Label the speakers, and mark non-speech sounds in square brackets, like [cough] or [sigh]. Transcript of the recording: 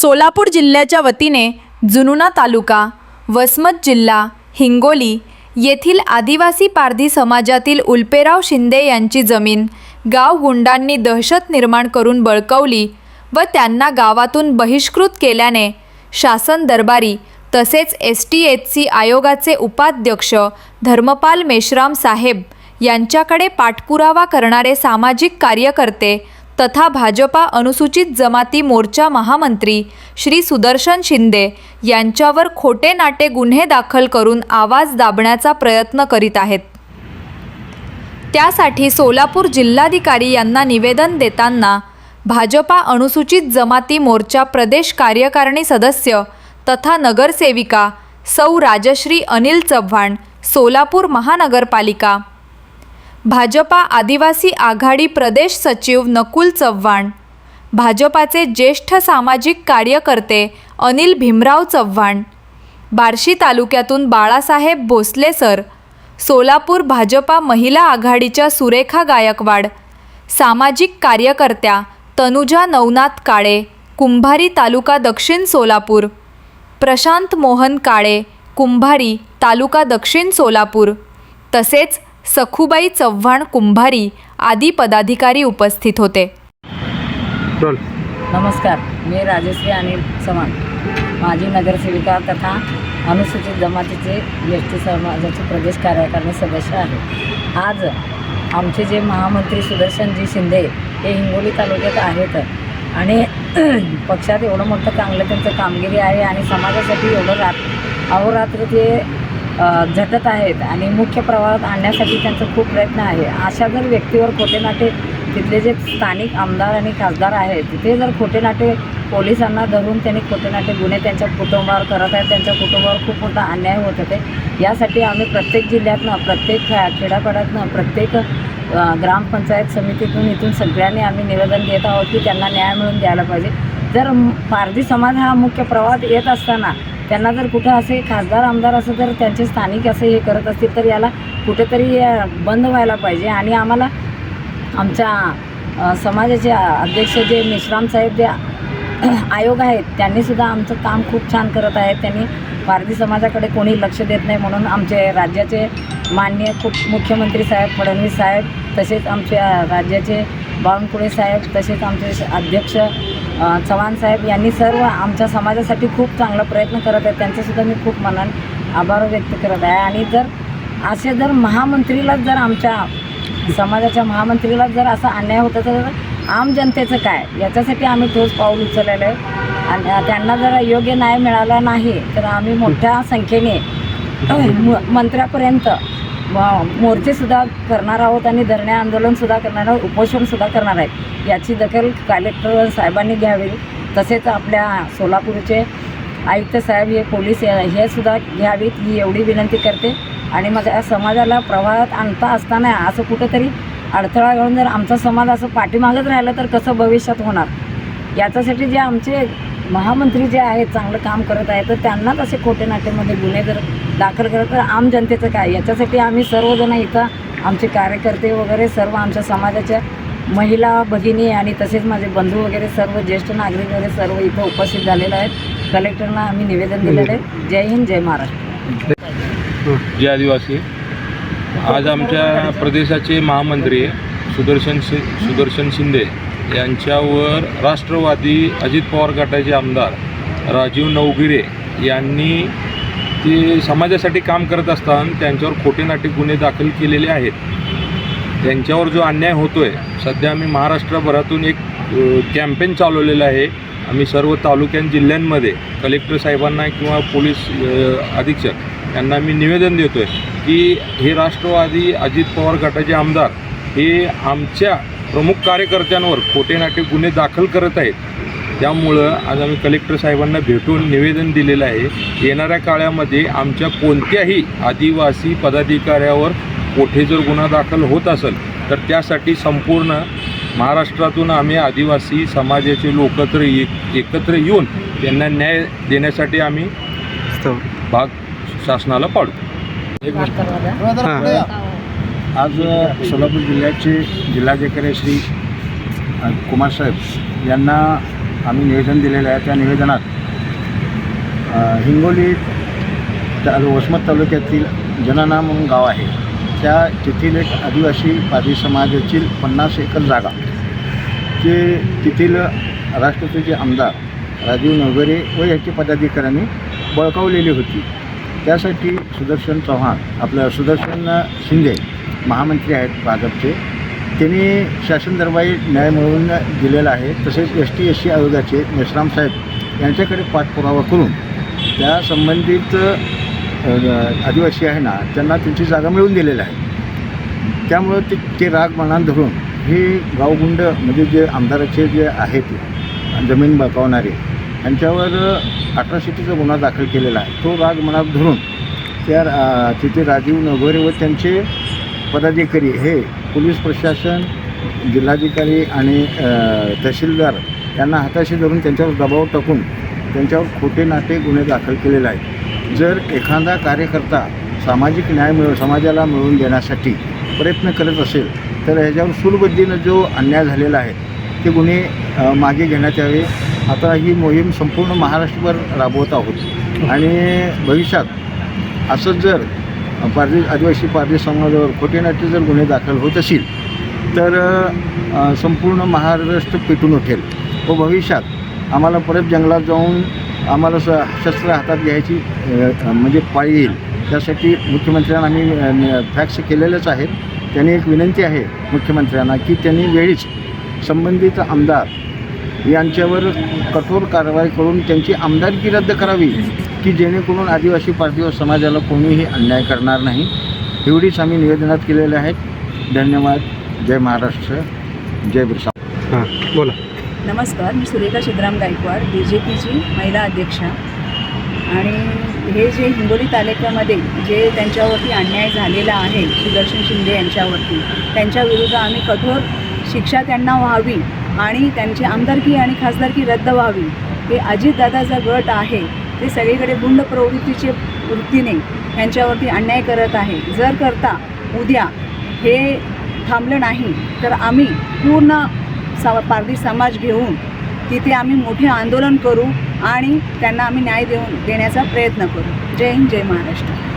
Speaker 1: सोलापूर जिल्ह्याच्या वतीने जुनुना तालुका वसमत जिल्हा हिंगोली येथील आदिवासी पारधी समाजातील उल्पेराव शिंदे यांची जमीन गाव गुंडांनी दहशत निर्माण करून बळकवली व त्यांना गावातून बहिष्कृत केल्याने शासन दरबारी तसेच एस टी एच सी आयोगाचे उपाध्यक्ष धर्मपाल मेश्राम साहेब यांच्याकडे पाठपुरावा करणारे सामाजिक कार्यकर्ते तथा भाजपा अनुसूचित जमाती मोर्चा महामंत्री श्री सुदर्शन शिंदे यांच्यावर खोटे नाटे गुन्हे दाखल करून आवाज दाबण्याचा प्रयत्न करीत आहेत. त्यासाठी सोलापूर जिल्हाधिकारी यांना निवेदन देताना भाजपा अनुसूचित जमाती मोर्चा प्रदेश कार्यकारिणी सदस्य तथा नगरसेविका सौ राजश्री अनिल चव्हाण सोलापूर महानगरपालिका भाजपा आदिवासी आघाडी प्रदेश सचिव नकुल चव्हाण. भाजपाचे ज्येष्ठ सामाजिक कार्यकर्ते अनिल भीमराव चव्हाण. बार्शी तालुक्यातून बाळासाहेब भोसले सर. सोलापूर भाजपा महिला आघाडीच्या सुरेखा गायकवाड. सामाजिक कार्यकर्त्या तनुजा नवनाथ काळे कुंभारी तालुका दक्षिण सोलापूर. प्रशांत मोहन काळे कुंभारी तालुका दक्षिण सोलापूर. तसेच सखुबाई चव्हाण कुंभारी आदी पदाधिकारी उपस्थित होते.
Speaker 2: बोल.
Speaker 3: नमस्कार मी राजश्री अनिल चव्हाण. माजी नगरसेविका तथा अनुसूचित जमातीचे एस टी समाजाचे प्रदेश कार्यकारिणी सदस्य आहे. आज आमचे जे महामंत्री सुदर्शनजी शिंदे हे हिंगोली तालुक्यात आहेत आणि [clears throat] पक्षात एवढं मोठं चांगलं त्यांचं कामगिरी आहे आणि समाजासाठी एवढं रात अहोरात्र ते झटत आहेत आणि मुख्य प्रवाहात आणण्यासाठी त्यांचा खूप प्रयत्न आहे. अशा जर व्यक्तीवर खोटे नाटे तिथले जे स्थानिक आमदार आणि खासदार आहेत तिथे जर खोटे नाटे पोलिसांना धरून त्यांनी खोटे नाटे गुन्हे त्यांच्या कुटुंबावर करत आहेत त्यांच्या कुटुंबावर खूप मोठा अन्याय होत होते यासाठी आम्ही प्रत्येक जिल्ह्यातनं प्रत्येक खे खेड्यापाड्यातनं प्रत्येक ग्रामपंचायत समितीतून इथून सगळ्यांनी आम्ही निवेदन देत आहोत की त्यांना न्याय मिळून द्यायला पाहिजे. जर पारधी समाज हा मुख्य प्रवाहात येत असताना त्यांना जर कुठं असे खासदार आमदार असं जर त्यांचे स्थानिक असे हे करत असतील तर याला कुठेतरी बंद व्हायला पाहिजे. आणि आम्हाला आमच्या समाजाचे अध्यक्ष जे मेश्राम साहेब जे आयोग आहेत त्यांनीसुद्धा आमचं काम खूप छान करत आहेत. त्यांनी भारतीय समाजाकडे कोणी लक्ष देत नाही म्हणून आमचे राज्याचे माननीय खूप मुख्यमंत्री साहेब फडणवीस साहेब तसेच आमच्या राज्याचे बावनकुळे साहेब तसेच आमचे अध्यक्ष चव्हाण साहेब यांनी सर्व आमच्या समाजासाठी खूप चांगला प्रयत्न करत आहेत. त्यांचंसुद्धा मी खूप मनन आभार व्यक्त करत आहे. आणि जर असे जर महामंत्रीला जर आमच्या समाजाच्या महामंत्रीला जर असा अन्याय होता तर आम जनतेचं काय? याच्यासाठी आम्ही ठोस पाऊल उचललेलं आहे. आणि त्यांना जर योग्य न्याय मिळाला नाही तर आम्ही मोठ्या संख्येने म- मंत्र्यापर्यंत मोर्चेसुद्धा करणार आहोत आणि धरणे आंदोलनसुद्धा करणार आहोत उपोषणसुद्धा करणार आहेत. याची दखल कलेक्टर साहेबांनी घ्यावी तसेच आपल्या सोलापूरचे आयुक्त साहेब हे पोलीस हे सुद्धा घ्यावीत ही एवढी विनंती करते. आणि मग या समाजाला प्रवाहात आणता असताना असं कुठंतरी अडथळा घालून जर आमचा समाज असं पाठीमागत राहिलं तर कसं भविष्यात होणार? याच्यासाठी जे आमचे महामंत्री जे आहेत चांगलं काम करत आहेत तर त्यांनाच असे खोटे नाट्यामध्ये गुन्हे जर दाखल करत तर आम जनतेचं काय? याच्यासाठी आम्ही सर्वजण इथं आमचे कार्यकर्ते वगैरे सर्व आमच्या समाजाच्या महिला भगिनी आणि तसेच माझे बंधू वगैरे सर्व ज्येष्ठ नागरिक वगैरे सर्व इथं उपस्थित झालेले आहेत. कलेक्टरना आम्ही निवेदन दिलेलं आहे. जय हिंद जय महाराष्ट्र.
Speaker 4: जय आदिवासी आज आमच्या प्रदेशाचे महामंत्री सुदर्शन शि सुदर्शन शिंदे यांच्यावर राष्ट्रवादी अजित पवार गटाचे आमदार राजीव नवगिरे यांनी ते समाजासाठी काम करत असताना त्यांच्यावर खोटे नाटे गुन्हे दाखल केलेले आहेत. त्यांच्यावर जो अन्याय होतो आहे सध्या आम्ही महाराष्ट्रभरातून एक कॅम्पेन चालवलेलं आहे. आम्ही सर्व तालुक्यां जिल्ह्यांमध्ये कलेक्टर साहेबांना किंवा पोलीस अधीक्षक यांना मी निवेदन देतो आहे की हे राष्ट्रवादी अजित पवार गटाचे आमदार हे आमच्या प्रमुख कार्यकर्त्यांवर खोटे नाटे गुन्हे दाखल करत आहेत. त्यामुळं आज आम्ही कलेक्टर साहेबांना भेटून निवेदन दिलेलं आहे. येणाऱ्या काळामध्ये आमच्या कोणत्याही आदिवासी पदाधिकाऱ्यावर कोठे जर गुन्हा दाखल होत असेल तर त्यासाठी संपूर्ण महाराष्ट्रातून आम्ही आदिवासी समाजाचे लोक तर एक एकत्र येऊन त्यांना न्याय देण्यासाठी आम्ही. भाग शासनाला पाडू. एक
Speaker 5: आज सोलापूर जिल्ह्याचे जिल्हाधिकारी श्री कुमार साहेब यांना आम्ही निवेदन दिलेलं आहे. त्या निवेदनात हिंगोली तालु वसमत तालुक्यातील जनाना म्हणून गाव आहे. त्या तेथील एक आदिवासी पादी समाजातील पन्नास एकर जागा जे तेथील राष्ट्रपतीचे आमदार राजीव नवगरे व याची पदाधिकाऱ्यांनी बळकावलेली होती. त्यासाठी सुदर्शन चव्हाण आपलं सुदर्शन शिंदे महामंत्री आहेत भाजपचे. त्यांनी शासन दरबारी न्याय मिळवून दिलेला आहे. तसेच एस टी एस सी आयोगाचे मेश्राम साहेब यांच्याकडे पाठपुरावा करून त्या संबंधित आदिवासी आहे ना त्यांना त्यांची जागा मिळवून दिलेली आहे. त्यामुळं ते ते राग मनात धरून हे गावगुंड म्हणजे जे आमदाराचे जे आहेत जमीन बळकावणारे यांच्यावर अट्रॉसिटीचा गुन्हा दाखल केलेला आहे. तो राग मनात धरून त्या तिथे राजीव नगोरे व त्यांचे पदाधिकारी हे पोलीस प्रशासन जिल्हाधिकारी आणि तहसीलदार यांना हाताशी धरून त्यांच्यावर दबाव टाकून त्यांच्यावर खोटे नाटे गुन्हे दाखल केलेले आहेत. जर एखादा कार्यकर्ता सामाजिक न्याय मिळव समाजाला मिळवून देण्यासाठी प्रयत्न करत असेल तर ह्याच्यावर सुलबद्धीनं जो अन्याय झालेला आहे ते गुन्हे मागे घेण्यात यावे. आता ही मोहीम संपूर्ण महाराष्ट्रभर राबवत आहोत. आणि भविष्यात असं जर पारधी आदिवासी पारधी समाजावर खोटे नाट्य जर गुन्हे दाखल होत असतील तर संपूर्ण महाराष्ट्र पेटून उठेल. व भविष्यात आम्हाला परत जंगलात जाऊन आम्हाला स शस्त्र हातात घ्यायची म्हणजे पाळी येईल. त्यासाठी मुख्यमंत्र्यांना आम्ही फॅक्स केलेलेच आहेत. त्यांनी एक विनंती आहे मुख्यमंत्र्यांना की त्यांनी वेळीच संबंधित आमदार यांच्यावर कठोर कारवाई करून त्यांची आमदारकी रद्द करावी. की जेणेकरून आदिवासी पारधी व समाजाला कोणीही अन्याय करणार नाही. एवढीच आम्ही निवेदनात केलेले आहेत. धन्यवाद. जय महाराष्ट्र. जय बिरसा
Speaker 2: हां बोला.
Speaker 6: नमस्कार. मी सुरेखा शिवराम गायकवाड बी जे पीची महिला अध्यक्षा. आणि हे जे हिंगोली तालुक्यामध्ये जे त्यांच्यावरती अन्याय झालेला आहे सुदर्शन शिंदे यांच्यावरती त्यांच्याविरुद्ध आम्ही कठोर शिक्षा त्यांना व्हावी आणि त्यांची आमदारकी आणि खासदारकी रद्द व्हावी हे अजितदादाचा गट आहे. ते सगळीकडे गुंड प्रवृत्तीचे वृत्तीने यांच्यावरती अन्याय करत आहे. जर करता उद्या हे थांबलं नाही तर आम्ही पूर्ण सा पारधी समाज घेऊन तिथे आम्ही मोठे आंदोलन करू आणि त्यांना आम्ही न्याय देऊन देण्याचा प्रयत्न करू. जय हिंद जय महाराष्ट्र.